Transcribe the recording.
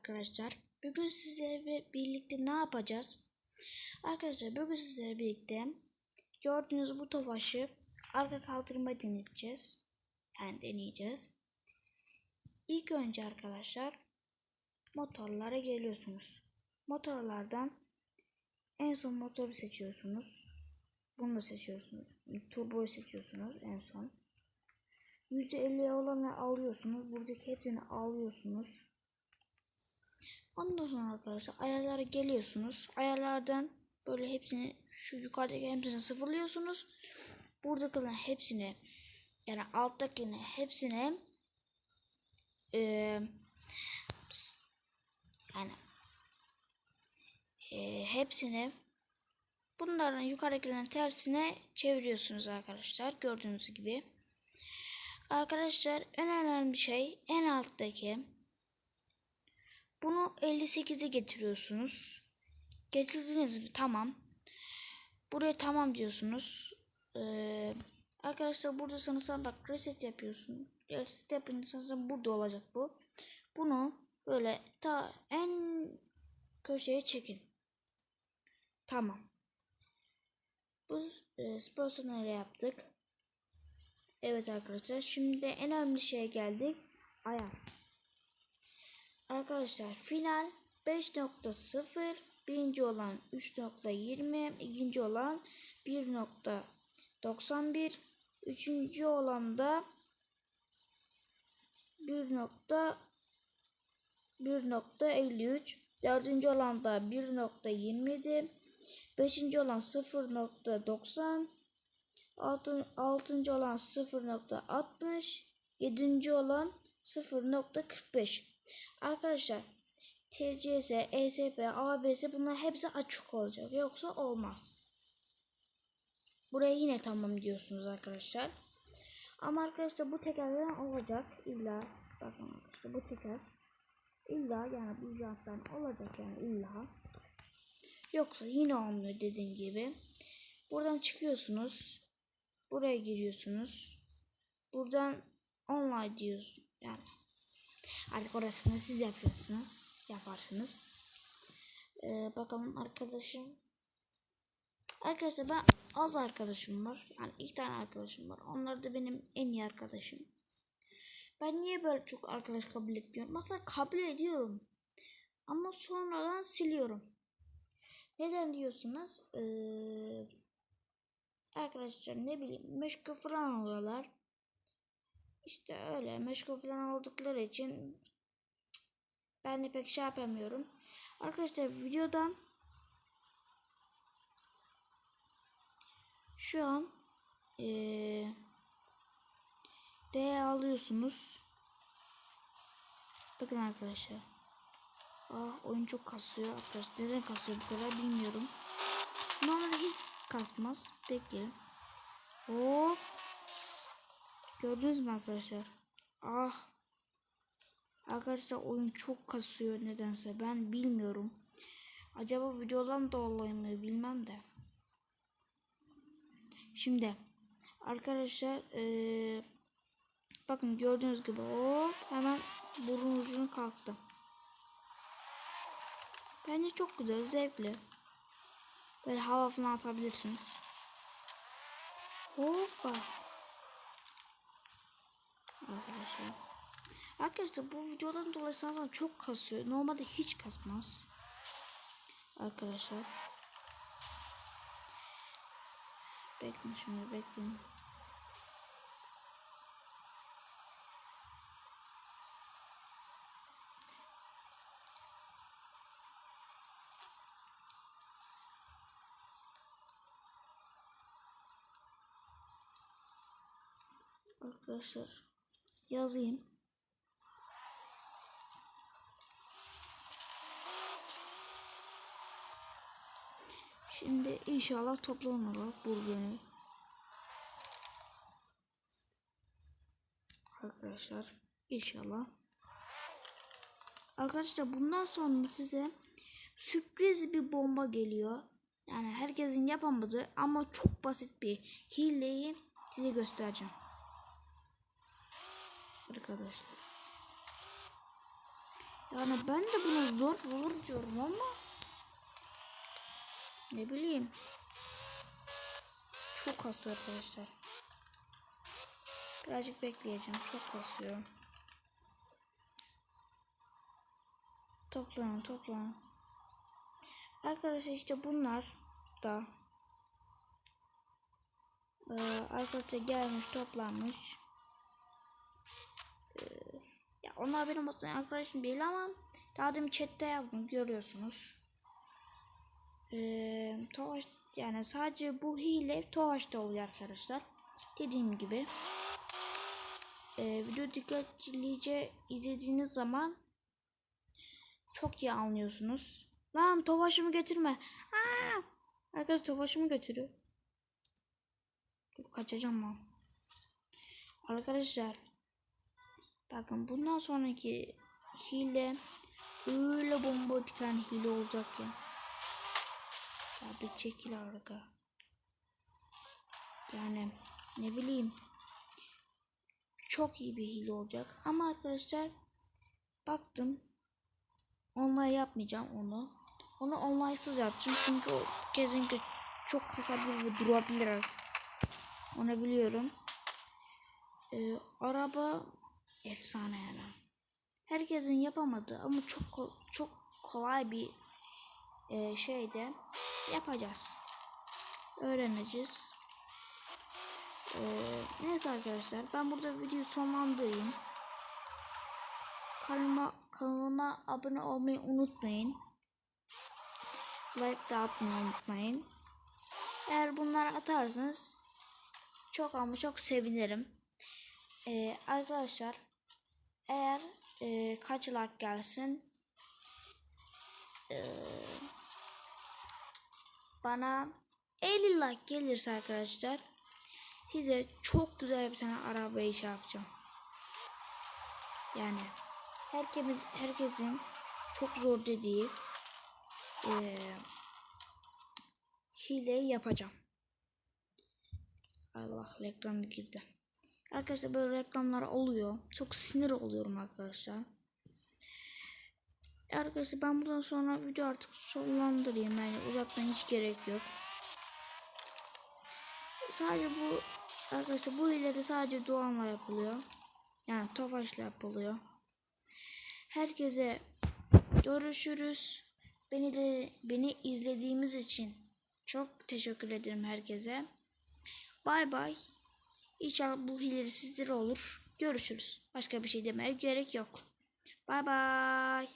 arkadaşlar. Bugün sizlerle birlikte ne yapacağız? Arkadaşlar bugün sizlerle birlikte gördüğünüz bu tofaşı arka kaldırma deneyeceğiz. Yani deneyeceğiz. İlk önce arkadaşlar motorlara geliyorsunuz. Motorlardan en son motoru seçiyorsunuz. Bunu da seçiyorsunuz. Turboyu seçiyorsunuz en son. %50 olanı alıyorsunuz. Buradaki hepsini alıyorsunuz. Ondan sonra arkadaşlar ayarlara geliyorsunuz. Ayarlardan böyle hepsini şu yukarıdaki hepsini sıfırlıyorsunuz. Burada kalan hepsini yani alttakini hepsini eee yani eee, hepsini bunların yukarıdakilerin tersine çeviriyorsunuz arkadaşlar. Gördüğünüz gibi. Arkadaşlar en önemli şey en alttaki bunu 58'e getiriyorsunuz. Getirdiniz mi? Tamam. Buraya tamam diyorsunuz. Ee, arkadaşlar burada sanırsam bak reset yapıyorsun. Reset yapınca sanırsam burada olacak bu. Bunu böyle ta en köşeye çekin. Tamam. Bu e, sponsorları yaptık. Evet arkadaşlar şimdi en önemli şeye geldik. Ayar. Arkadaşlar final 5.0 birinci olan 3.20 ikinci olan 1.91 üçüncü olan da 1.1.53 dördüncü olan da 1.27 beşinci olan 0.90 Altın, altıncı olan 0.60 yedinci olan 0.45 Arkadaşlar TCS, ESP, ABS bunlar hepsi açık olacak yoksa olmaz. Buraya yine tamam diyorsunuz arkadaşlar. Ama arkadaşlar bu tekerden olacak illa bakın arkadaşlar bu teker illa yani bu janttan olacak yani illa. Yoksa yine olmuyor dediğim gibi. Buradan çıkıyorsunuz. Buraya giriyorsunuz. Buradan online diyorsun. Yani artık orasını siz yapıyorsunuz. Yaparsınız. Ee, bakalım arkadaşım. Arkadaşlar ben az arkadaşım var. Yani iki tane arkadaşım var. Onlar da benim en iyi arkadaşım. Ben niye böyle çok arkadaş kabul etmiyorum? Mesela kabul ediyorum. Ama sonradan siliyorum. Neden diyorsunuz? Ee, arkadaşlar ne bileyim meşgul falan oluyorlar. İşte öyle meşgul falan oldukları için ben de pek şey yapamıyorum. Arkadaşlar videodan şu an ee, D alıyorsunuz. Bakın arkadaşlar. Ah oyun çok kasıyor arkadaşlar. Neden kasıyor bu kadar bilmiyorum. Normalde hiç kasmaz. Bekleyin. Hop. Gördünüz mü arkadaşlar? Ah. Arkadaşlar oyun çok kasıyor nedense. Ben bilmiyorum. Acaba videodan da olayım mı bilmem de. Şimdi arkadaşlar ee, bakın gördüğünüz gibi o hemen burun ucunu kalktı. Bence çok güzel, zevkli. Böyle hava falan atabilirsiniz. Hoppa. Arkadaşlar. Arkadaşlar bu videodan dolayı sanırsam çok kasıyor. Normalde hiç kasmaz. Arkadaşlar. Bekleyin şimdi bekleyin. Arkadaşlar yazayım. Şimdi inşallah toplanırlar burgeni. Arkadaşlar inşallah. Arkadaşlar bundan sonra size sürpriz bir bomba geliyor. Yani herkesin yapamadığı ama çok basit bir hileyi size göstereceğim. Arkadaşlar. Yani ben de buna zor zor diyorum ama ne bileyim. Çok kasıyor arkadaşlar. Birazcık bekleyeceğim. Çok kasıyor. Toplanın toplanın. Arkadaşlar işte bunlar da ee, arkadaşlar gelmiş toplanmış. Onlar benim aslında arkadaşım değil ama demin chatte yazdım görüyorsunuz. Ee, Tovaş yani sadece bu hile Tovaş'ta oluyor arkadaşlar. Dediğim gibi. Ee, video dikkatlice izlediğiniz zaman çok iyi anlıyorsunuz. Lan Tovaş'ımı getirme. Aa! Arkadaş Tovaş'ımı götürüyor. Dur kaçacağım ben. Arkadaşlar bakın bundan sonraki hile öyle bomba bir tane hile olacak ya. Ya bir çekil arka. Yani ne bileyim çok iyi bir hile olacak. Ama arkadaşlar baktım online yapmayacağım onu. Onu online'sız yapacağım çünkü o kesinlikle çok hasarlı ve durabilir. Onu biliyorum. Ee, araba efsane yani. Herkesin yapamadığı ama çok çok kolay bir e, şeyde yapacağız. Öğreneceğiz. Ee, neyse arkadaşlar ben burada videoyu sonlandırayım. Kanalıma, kanalıma abone olmayı unutmayın. Like da atmayı unutmayın. Eğer bunları atarsanız çok ama çok sevinirim. Ee, arkadaşlar eğer e, kaç like gelsin e, bana 50 like gelirse arkadaşlar size çok güzel bir tane arabayı şey yapacağım. Yani herkes herkesin çok zor dediği e, hileyi yapacağım. Allah reklam girdi. Arkadaşlar böyle reklamlar oluyor. Çok sinir oluyorum arkadaşlar. Arkadaşlar ben bundan sonra video artık sonlandırayım. Yani uzaktan hiç gerek yok. Sadece bu arkadaşlar bu hilede sadece doğanla yapılıyor. Yani tofaşla yapılıyor. Herkese görüşürüz. Beni de beni izlediğimiz için çok teşekkür ederim herkese. Bay bay. İnşallah bu hileri sizlere olur. Görüşürüz. Başka bir şey demeye gerek yok. Bay bay.